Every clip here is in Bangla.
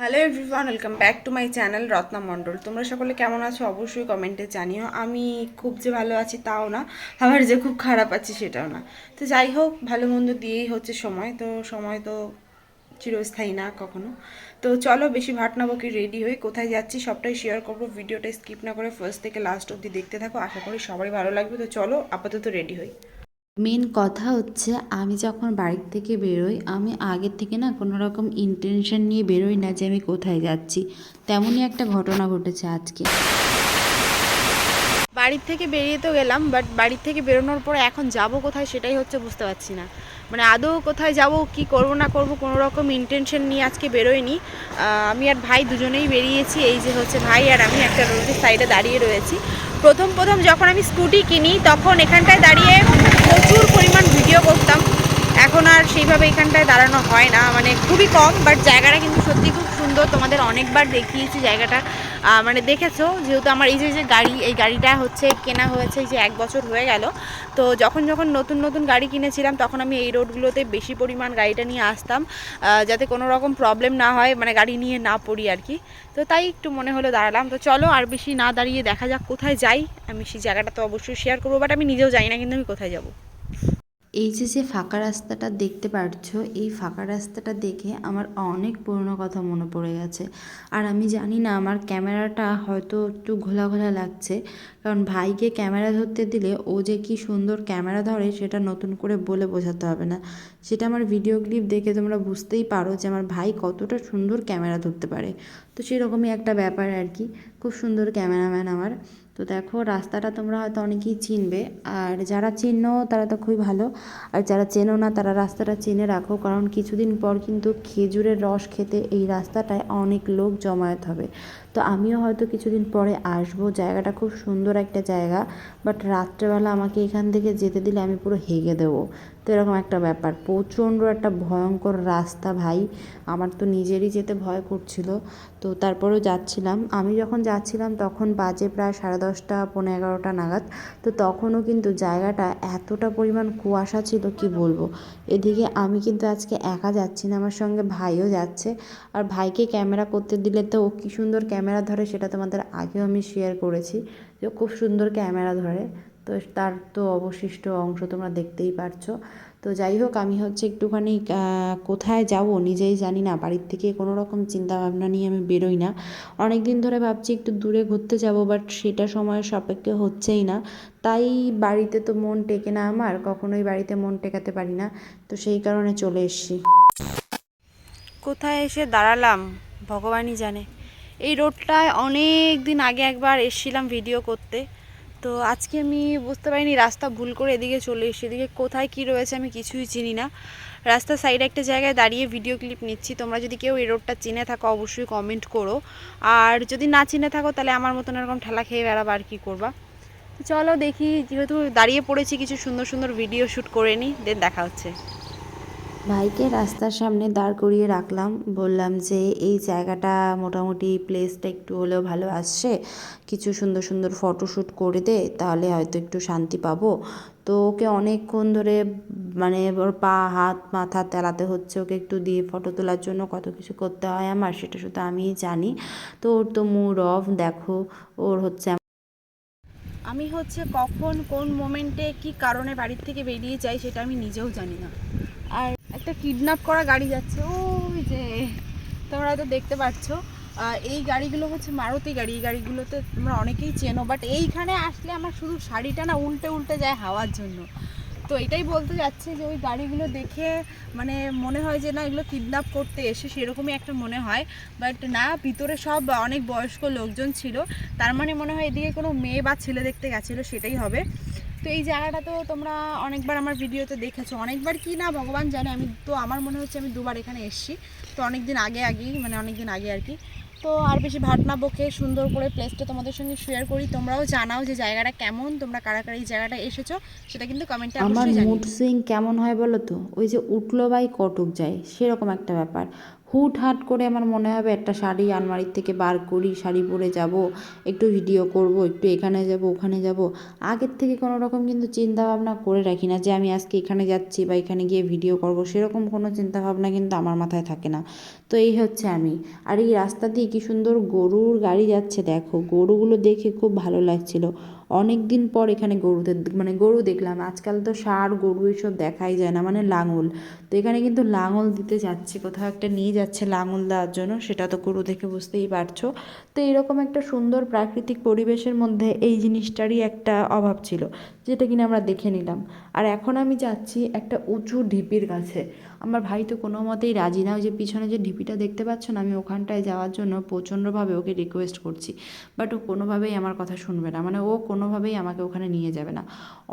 Hello everyone welcome back to my channel Ratna Mondal তোমরা সকলে কেমন আছো? অবশ্যই কমেন্টে জানিও। আমি খুব যে ভালো আছি তাও না, আবার যে খুব খারাপ আছি সেটাও না। তো যাই হোক, ভালো মন্দ দিয়েই হচ্ছে সময়। তো সময় তো চিরস্থায়ী না কখনো। তো চলো, বেশি ভাট না বকি রেডি হয়ে কোথায় যাচ্ছি সবটাই শেয়ার করব। ভিডিওটা স্কিপ না করে ফার্স্ট থেকে লাস্ট অবধি দেখতে থাকো। আশা করি সবারই ভালো লাগবে। তো চলো, আপাতত রেডি হই। মেন কথা হচ্ছে, আমি যখন বাড়ির থেকে বেরোই, আমি আগের থেকে না কোনো রকম ইন্টেনশন নিয়ে বেরোই না যে আমি কোথায় যাচ্ছি। তেমনই একটা ঘটনা ঘটেছে আজকে। বাড়ির থেকে বেরিয়ে তো গেলাম বাট বাড়ির থেকে বেরোনোর পরে এখন যাব কোথায় সেটাই হচ্ছে বুঝতে পারছি না। মানে আদৌ কোথায় যাব, কি করব, না করব, কোনো রকম ইন্টেনশন নিয়ে আজকে বেরোয়নি আমি আর ভাই দুজনেই বেরিয়েছি, এই যে হচ্ছে ভাই আর আমি একটা রোডের সাইডে দাঁড়িয়ে রয়েছি। প্রথম প্রথম যখন আমি স্কুটি কিনি, তখন এখানটায় দাঁড়িয়ে প্রচুর পরিমাণ ভিডিও করতাম। এখন আর সেইভাবে এখানটায় দাঁড়ানো হয় না। মানে খুবই কম বাট জায়গাটা কিন্তু সত্যি খুব সুন্দর তোমাদের অনেকবার দেখিয়েছি জায়গাটা। মানে দেখেছ, যেহেতু আমার এই যে যে গাড়ি, এই গাড়িটা হচ্ছে, কেনা হয়েছে যে এক বছর হয়ে গেল। তো যখন যখন নতুন নতুন গাড়ি কিনেছিলাম, তখন আমি এই রোডগুলোতে বেশি পরিমাণ গাড়িটা নিয়ে আসতাম যাতে কোনো রকম প্রবলেম না হয় মানে গাড়ি নিয়ে না পড়ি আর কি। তো তাই একটু মনে হলো দাঁড়ালাম। তো চলো আর বেশি না দাঁড়িয়ে দেখা যাক কোথায় যাই। আমি সেই জায়গাটা তো অবশ্যই শেয়ার করব বাট আমি নিজেও জানি না কিন্তু আমি কোথায় যাব। এই যে যে ফাঁকা রাস্তাটা দেখতে পারছ, এই ফাঁকা রাস্তাটা দেখে আমার অনেক পুরনো কথা মনে পড়ে গেছে। আর আমি জানি না, আমার ক্যামেরাটা হয়তো একটু ঘোলা ঘোলা লাগছে, কারণ ভাইকে ক্যামেরা ধরতে দিলে ও যে কি সুন্দর ক্যামেরা ধরে সেটা নতুন করে বলে বোঝাতে হবে না। সেটা আমার ভিডিও ক্লিপ দেখে তোমরা বুঝতেই পারো যে আমার ভাই কতটা সুন্দর ক্যামেরা ধরতে পারে। তো সেরকমই একটা ব্যাপার আর কি। খুব সুন্দর ক্যামেরাম্যান আমার। তো দেখো, রাস্তাটা তোমরা হয়তো অনেকেই চিনবে। আর যারা চিনো, তারা তো খুবই ভালো। আর যারা চেনো না, তারা রাস্তাটা চিনে রাখো। কারণ কিছুদিন পর কিন্তু খেজুরের রস খেতে এই রাস্তাটায় অনেক লোক জমায়েত হবে। তো আমিও হয়তো কিছুদিন পরে আসব। জায়গাটা খুব সুন্দর একটা জায়গা। বাট রাত্রেবেলা আমাকে এখান থেকে যেতে দিলে আমি পুরো হেগে দেবো। তো এরকম একটা ব্যাপার। প্রচণ্ড একটা ভয়ঙ্কর রাস্তা ভাই। আমার তো নিজেরই যেতে ভয় করছিল। তো তারপরেও যাচ্ছিলাম। আমি যখন যাচ্ছিলাম তখন বাজে প্রায় সাড়ে দশটা পনেরো এগারোটা নাগাদ। তো তখনও কিন্তু জায়গাটা এতটা পরিমাণ কুয়াশা ছিল কি বলব? এদিকে আমি কিন্তু আজকে একা যাচ্ছি না, আমার সঙ্গে ভাইও যাচ্ছে। আর ভাইকে ক্যামেরা করতে দিলে তো ও কী সুন্দর ক্যামেরা ধরে সেটা তোমাদের আগেও আমি শেয়ার করেছি যে খুব সুন্দর ক্যামেরা ধরে। তো তার তো অবশিষ্ট অংশ তোমরা দেখতেই পারছ। তো যাই হোক, আমি হচ্ছে একটুখানি কোথায় যাব নিজেই জানি না। বাড়ির থেকে কোনো রকম চিন্তা ভাবনা নিয়ে আমি বেরোই না। অনেক দিন ধরে ভাবছি একটু দূরে ঘুরতে যাব বাট সেটা সময়ের সাপেক্ষে হচ্ছেই না। তাই বাড়িতে তো মন টেকে না আমার, কখনোই বাড়িতে মন টেকাতে পারি না। তো সেই কারণে চলে এসেছি। কোথায় এসে দাঁড়ালাম? ভগবানই জানে। এই রোডটায় অনেক দিন আগে একবার এসেছিলাম ভিডিও করতে। তো আজকে আমি বুঝতে পারিনি রাস্তা ভুল করে এদিকে চলে এসেছি। এদিকে কোথায় কি রয়েছে আমি কিছুই চিনি না। রাস্তার সাইডে একটা জায়গায় দাঁড়িয়ে ভিডিও ক্লিপ নিচ্ছি। তোমরা যদি কেউ এই রোডটা চিনে থাকো, অবশ্যই কমেন্ট করো। আর যদি না চিনে থাকো, তাহলে আমার মতন এরকম ঠেলা খেয়ে বেড়াবা আর কী করবা। চলো দেখি, যেহেতু দাঁড়িয়ে পড়েছি, কিছু সুন্দর সুন্দর ভিডিও শ্যুট করে নিই দেন দেখা হচ্ছে। ভাইকে রাস্তার সামনে দাঁড় করিয়ে রাখলাম। বললাম যে, এই জায়গাটা মোটামুটি প্লেসটা একটু হলেও ভালো আসছে। কিছু সুন্দর সুন্দর ফটোশ্যুট করে দে, তাহলে হয়তো একটু শান্তি পাবো। তো ওকে অনেকক্ষণ ধরে মানে ওর পা, হাত, মাথা তেলাতে হচ্ছে। ওকে একটু দিয়ে ফটো তোলার জন্য কত কিছু করতে হয় আমার সেটা শুধু আমিই জানি। তো ওর তো মুড অফ দেখো, ওর হচ্ছে আমি হচ্ছে কখন, কোন মোমেন্টে কি কারণে বাড়ির থেকে বেরিয়ে যাই সেটা আমি নিজেও জানি না। আর একটা কিডন্যাপ করা গাড়ি যাচ্ছে। ওই যে, তোমরা হয়তো দেখতে পাচ্ছ। এই গাড়িগুলো হচ্ছে মারুতি গাড়ি। এই গাড়িগুলোতে তোমরা অনেকেই চেনো বাট এইখানে আসলে আমার শুধু শাড়িটা না, উল্টে উল্টে যায় হাওয়ার জন্য। তো এটাই বলতে যাচ্ছে যে, ওই গাড়িগুলো দেখে মানে মনে হয় যে, না, এগুলো কিডন্যাপ করতে এসে সেরকমই একটা মনে হয়। বাট না, ভিতরে সব অনেক বয়স্ক লোকজন ছিল। তার মানে মনে হয় এদিকে কোনো মেয়ে বা ছেলে দেখতে গেছিল, সেটাই হবে। তো এই জায়গাটা তো তোমরা অনেকবার আমার ভিডিওতে দেখেছ। অনেকবার কি না ভগবান জানে আমি তো আমার মনে হচ্ছে আমি দুবার এখানে এসেছি। তো অনেক দিন আগে আগেই মানে অনেক দিন আগে আর কি। তো আর বেশি ভাট না বকে সুন্দর করে প্লেসটা তোমাদের সঙ্গে শেয়ার করি। তোমরাও জানাও যে জায়গাটা কেমন তোমরা কারা কারা এই জায়গাটা এসেছ সেটা কিন্তু কমেন্টে আমার মুড সুইং কেমন হয় বলো তো? ওই যে উঠল বাই কটক যায় সেরকম একটা ব্যাপার। হুট হাট করে আমার মনে হবে একটা শাড়ি আলমারির থেকে বার করি, শাড়ি পরে যাব, একটু ভিডিও করব, একটু এখানে যাব, ওখানে যাব। আগের থেকে কোনো রকম কিন্তু চিন্তা ভাবনা করে রাখি না যে আমি আজকে এখানে যাচ্ছি বা এখানে গিয়ে ভিডিও করব, সেরকম কোনো চিন্তা ভাবনা কিন্তু আমার মাথায় থাকে না। তো এই হচ্ছে আমি। আর এই রাস্তা দিয়ে কি সুন্দর গরুর গাড়ি যাচ্ছে দেখো। গরুগুলো দেখে খুব ভালো লাগছিল। অনেক দিন পর এখানে গরুদের মানে গরু দেখলাম। আজকাল তো ষাঁড় গরু এসব দেখাই যায় না মানে লাঙল। তো এখানে কিন্তু লাঙল দিতে যাচ্ছে, কোথাও একটা নিয়ে যাচ্ছে লাঙল দেওয়ার জন্য। সেটা তো গরু দেখে বুঝতেই পারছ। তো এরকম একটা সুন্দর প্রাকৃতিক পরিবেশের মধ্যে এই জিনিসটারই একটা অভাব ছিল, যেটা কিনা আমরা দেখে নিলাম। আর এখন আমি যাচ্ছি একটা উঁচু ঢিপির কাছে। আমার ভাই তো কোনো মতেই রাজি না, ওই যে পিছনে যে ঢিপিটা দেখতে পাচ্ছ না, আমি ওখানটায় যাওয়ার জন্য প্রচণ্ডভাবে ওকে রিকোয়েস্ট করছি। বাট ও কোনোভাবেই আমার কথা শুনবে না মানে ও কোনোভাবেই আমাকে ওখানে নিয়ে যাবে না।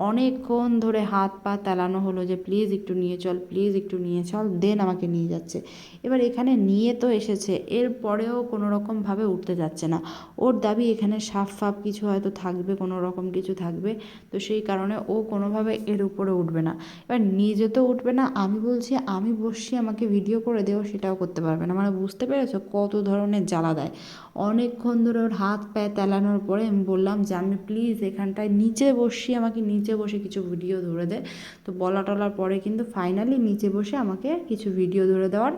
অনেকক্ষণ ধরে হাত পা তেলানো হলো যে প্লিজ একটু নিয়ে চল প্লিজ একটু নিয়ে চল দেন আমাকে নিয়ে যাচ্ছে। এবার এখানে নিয়ে তো এসেছে এরপরেও কোনো রকমভাবে উঠতে যাচ্ছে না। ওর দাবি এখানে সাপ ফাপ কিছু হয়তো থাকবে কোনো রকম কিছু থাকবে, তো সেই কারণে ও কোনোভাবে এর উপরে উঠবে না। এবার নিজে তো উঠবে না, আমি বলছি, আমি বসছি, আমাকে ভিডিও করে দেও, সেটাও করতে পারবে না। মানে বুঝতে পেরেছ কত ধরনের জ্বালা দেয়? অনেকক্ষণ ধরে ওর হাত পায়ে তেলানোর পরে আমি বললাম যে, আমি প্লিজ এখানটায় নিচে বসছি, আমাকে নিচে বসে কিছু ভিডিও ধরে দে। তো বলা টলার পরে কিন্তু ফাইনালি নিচে বসে আমাকে কিছু ভিডিও ধরে দেওয়ার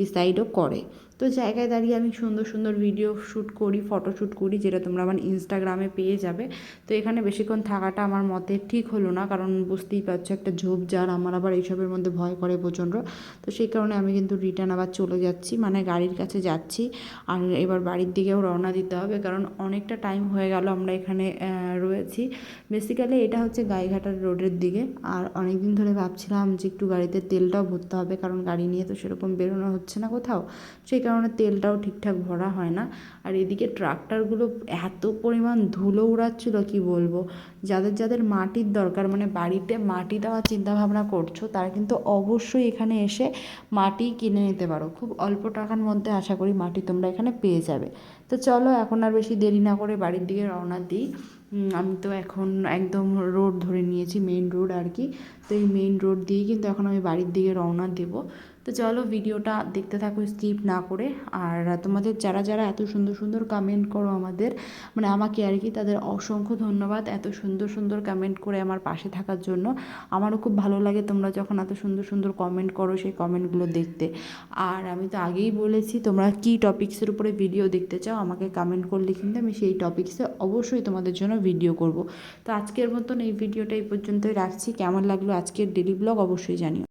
ডিসাইডও করে। তো জায়গায় দাঁড়িয়ে আমি সুন্দর সুন্দর ভিডিও শ্যুট করি ফটো শ্যুট করি, যেটা তোমরা আমার ইনস্টাগ্রামে পেয়ে যাবে। তো এখানে বেশিক্ষণ থাকাটা আমার মতে ঠিক হলো না, কারণ বুঝতেই পারছ একটা ঝোপঝাড় আমার আবার এইসবের মধ্যে ভয় করে প্রচণ্ড। তো সেই কারণে আমি কিন্তু রিটার্ন আবার চলে যাচ্ছি মানে গাড়ির কাছে যাচ্ছি। আর এবার বাড়ির দিকেও রওনা দিতে হবে, কারণ অনেকটা টাইম হয়ে গেল আমরা এখানে রয়েছি। বেসিক্যালি এটা হচ্ছে গাইঘাটার রোডের দিকে। আর অনেক দিন ধরে ভাবছিলাম যে একটু গাড়িতে তেলটাও ভরতে হবে, কারণ গাড়ি নিয়ে তো সেরকম বেরোনো হচ্ছে না কোথাও। সেই কারণে তেলটাও ঠিকঠাক ভরা হয় না। আর এদিকে ট্রাক্টরগুলো এত পরিমাণ ধুলো উড়াচ্ছিল, কি বলব? যাদের যাদের মাটির দরকার মানে বাড়িতে মাটি দেওয়ার চিন্তাভাবনা করছ, তারা কিন্তু অবশ্যই এখানে এসে মাটি কিনে নিতে পারো। খুব অল্প টাকার মধ্যে আশা করি মাটি তোমরা এখানে পেয়ে যাবে। তো চলো, এখন আর বেশি দেরি না করে বাড়ির দিকে রওনা দিই। আমি তো এখন একদম রোড ধরে নিয়েছি মেইন রোড আর কি। তো এই মেইন রোড দিয়েই কিন্তু এখন আমি বাড়ির দিকে রওনা দেবো। তো চলো ভিডিওটা দেখতে থাকো স্কিপ না করে। আর তোমাদের যারা যারা এত সুন্দর সুন্দর কমেন্ট করো আমাদের মানে আমাকে আর কি, তাদের অসংখ্য ধন্যবাদ এত সুন্দর সুন্দর কমেন্ট করে আমার পাশে থাকার জন্য। আমারও খুব ভালো লাগে তোমরা যখন এত সুন্দর সুন্দর কমেন্ট করো সেই কমেন্টগুলো দেখতে। আর আমি তো আগেই বলেছি, তোমরা কী টপিক্সের উপরে ভিডিও দেখতে চাও, আমাকে কমেন্ট করলে কিন্তু আমি সেই টপিক্সে অবশ্যই তোমাদের জন্য ভিডিও করব। তো আজকের মতন এই ভিডিওটা এই পর্যন্তই রাখছি। কেমন লাগল আজকের ডেলি ব্লগ অবশ্যই জানিও।